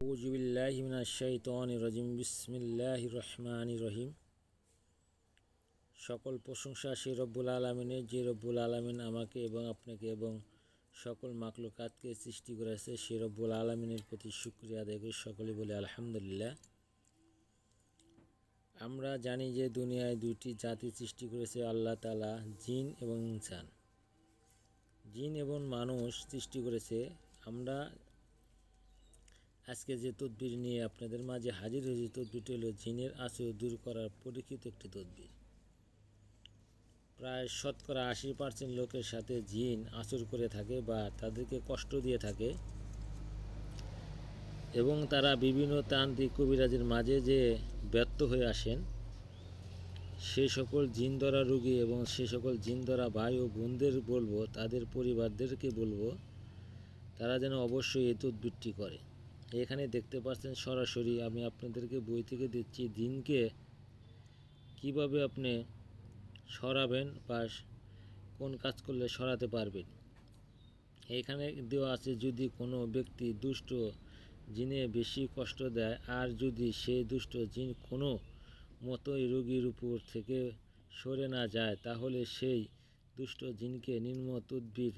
আউজুবিল্লাহিমিনাশাইতানির বিসমিল্লাহির রহমানির রহিম সকল প্রশংসা সেই রব্বুল আলমিনের, যে রব্বুল আলমিন আমাকে এবং আপনাকে এবং সকল মাকলুকাতকে সৃষ্টি করেছে সেই রব্বুল আলমিনের প্রতি শুক্রিয়া আদায় করি। সকলে বলে আলহামদুলিল্লাহ। আমরা জানি যে দুনিয়ায় দুইটি জাতি সৃষ্টি করেছে, আল্লাহ তালা জিন এবং ইনসান। জিন এবং মানুষ সৃষ্টি করেছে। আমরা আজকে যে তদবির নিয়ে আপনাদের মাঝে হাজির হয়েছে, তদবিরটি হলো জিনের আশ্রয় দূর করার পরীক্ষিত একটি তদবির। প্রায় শতকরা আশি পার্সেন্ট লোকের সাথে জিন আচর করে থাকে বা তাদেরকে কষ্ট দিয়ে থাকে এবং তারা বিভিন্ন তান্ত্রিক কবিরাজের মাঝে যে ব্যর্থ হয়ে আসেন সেই সকল জিন ধরা রুগী এবং সে সকল জিন ধরা ভাই ও বোনদের বলব, তাদের পরিবারদেরকে বলব, তারা যেন অবশ্যই এই তদবিরটি করে। এখানে দেখতে পাচ্ছেন সরাসরি আমি আপনাদেরকে বই থেকে দিচ্ছি দিনকে কীভাবে আপনি সরাবেন বা কোন কাজ করলে সরাতে পারবেন। এখানে দেওয়া আছে যদি কোনো ব্যক্তি দুষ্ট জিনে বেশি কষ্ট দেয় আর যদি সেই দুষ্ট জিন কোনো মতোই রোগীর উপর থেকে সরে না যায়, তাহলে সেই দুষ্ট জিনকে নিম্ন তদ্বির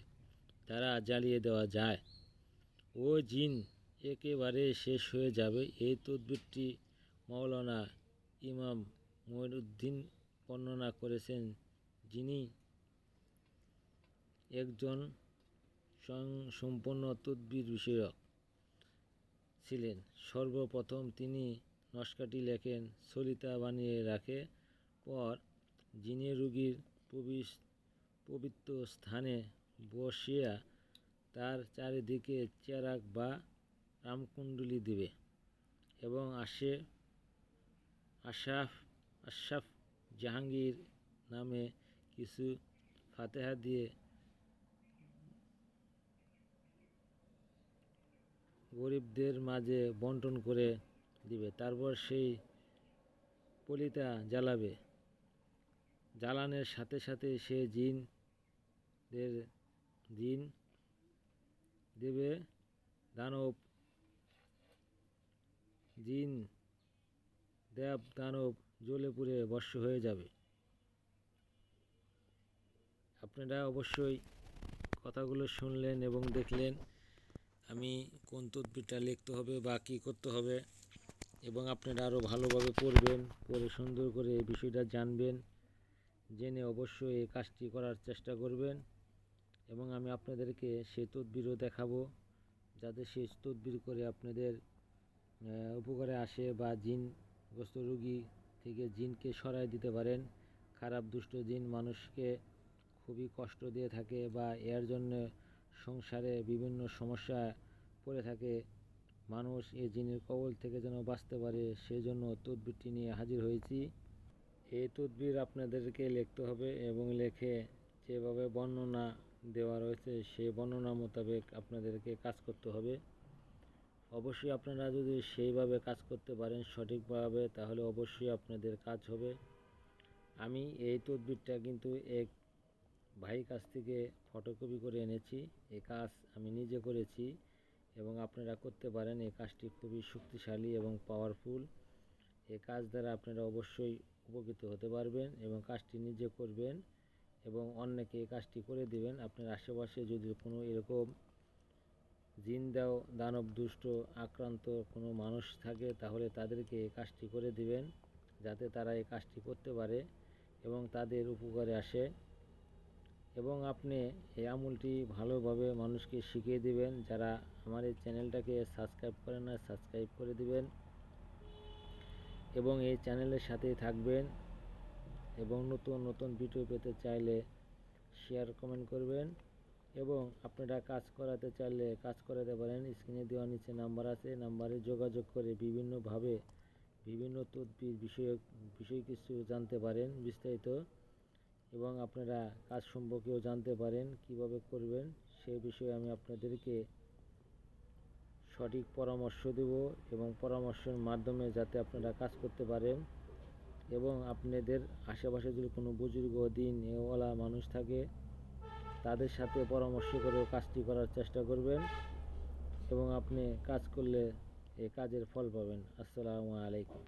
দ্বারা জ্বালিয়ে দেওয়া যায়। ও জিন একেবারে শেষ হয়ে যাবে। এই তদবিরটি মাওলানা ইমাম মঈনুদ্দিন বর্ণনা করেছেন, যিনি একজন সম্পন্ন তদবির বিষয়ক ছিলেন। সর্বপ্রথম তিনি নস্কাটি লেখেন, সলিতা বানিয়ে রাখে। পর জিনে রুগীর পবিত্র স্থানে বসিয়া তার চারিদিকে চেরাক বা রামকুণ্ডলী দিবে এবং আসে আশাফ আশরাফ জাহাঙ্গীর নামে কিছু ফাতেহা দিয়ে গরিবদের মাঝে বন্টন করে দিবে। তারপর সেই পলিতা জ্বালাবে। জ্বালানের সাথে সাথে সে জিনদের, জিন দেবে দানব জিন, দেব, দানব জ্বলে পুড়ে বর্ষ হয়ে যাবে। আপনারা অবশ্যই কথাগুলো শুনলেন এবং দেখলেন আমি কোন তদবিরটা লিখতে হবে বা কী করতে হবে এবং আপনারা আরও ভালোভাবে পড়বেন, পড়ে সুন্দর করে এই বিষয়টা জানবেন। জেনে অবশ্যই এই কাজটি করার চেষ্টা করবেন এবং আমি আপনাদেরকে সেই তদবিরও দেখাবো। যাতে সেই তদবির করে আপনাদের উপকারে আসে বা জিনগ্রস্ত রুগী থেকে জিনকে সরাই দিতে পারেন। খারাপ, দুষ্ট জিন মানুষকে খুবই কষ্ট দিয়ে থাকে বা এর জন্য সংসারে বিভিন্ন সমস্যা পড়ে থাকে। মানুষ এই জিনের কবল থেকে যেন বাঁচতে পারে সেই জন্য তদবিরটি নিয়ে হাজির হয়েছি। এই তদবির আপনাদেরকে লিখতে হবে এবং লেখে যেভাবে বর্ণনা দেওয়া রয়েছে, সেই বর্ণনা মোতাবেক আপনাদেরকে কাজ করতে হবে। অবশ্যই আপনারা যদি সেইভাবে কাজ করতে পারেন সঠিকভাবে, তাহলে অবশ্যই আপনাদের কাজ হবে। আমি এই তদবিরটা কিন্তু এক ভাই কাছ থেকে ফটোকপি করে এনেছি। এই কাজ আমি নিজে করেছি এবং আপনারা করতে পারেন। এই কাজটি খুবই শক্তিশালী এবং পাওয়ারফুল এই কাজ দ্বারা আপনারা অবশ্যই উপকৃত হতে পারবেন এবং কাজটি নিজে করবেন এবং অন্যকে এই কাজটি করে দেবেন। আপনার আশেপাশে যদি কোনো এরকম জিন দাও, দানব, দুষ্ট, আক্রান্ত কোনো মানুষ থাকে, তাহলে তাদেরকে এই কাজটি করে দিবেন, যাতে তারা এই কাজটি করতে পারে এবং তাদের উপকারে আসে। এবং আপনি এই আমুলটি ভালোভাবে মানুষকে শিখিয়ে দিবেন, যারা আমার এই চ্যানেলটাকে সাবস্ক্রাইব করেন না, সাবস্ক্রাইব করে দিবেন। এবং এই চ্যানেলের সাথেই থাকবেন এবং নতুন নতুন ভিডিও পেতে চাইলে শেয়ার কমেন্ট করবেন। এবং আপনারা কাজ করাতে চাইলে কাজ করাতে পারেন। স্ক্রিনে দেওয়া নিচে নাম্বার আছে, নাম্বারে যোগাযোগ করে বিভিন্নভাবে বিভিন্ন তদবির বিষয়ক, বিষয় কিছু জানতে পারেন বিস্তারিত এবং আপনারা কাজ সম্পর্কেও জানতে পারেন, কীভাবে করবেন সেই বিষয়ে আমি আপনাদেরকে সঠিক পরামর্শ দেব এবং পরামর্শের মাধ্যমে যাতে আপনারা কাজ করতে পারেন এবং আপনাদের আশেপাশে যদি কোনো বুজুর্গ, দিন, এওয়ালা মানুষ থাকে তাদের সাথে পরামর্শ করেও কাজটি করার চেষ্টা করবেন এবং আপনি কাজ করলে এই কাজের ফল পাবেন। আসসালামু আলাইকুম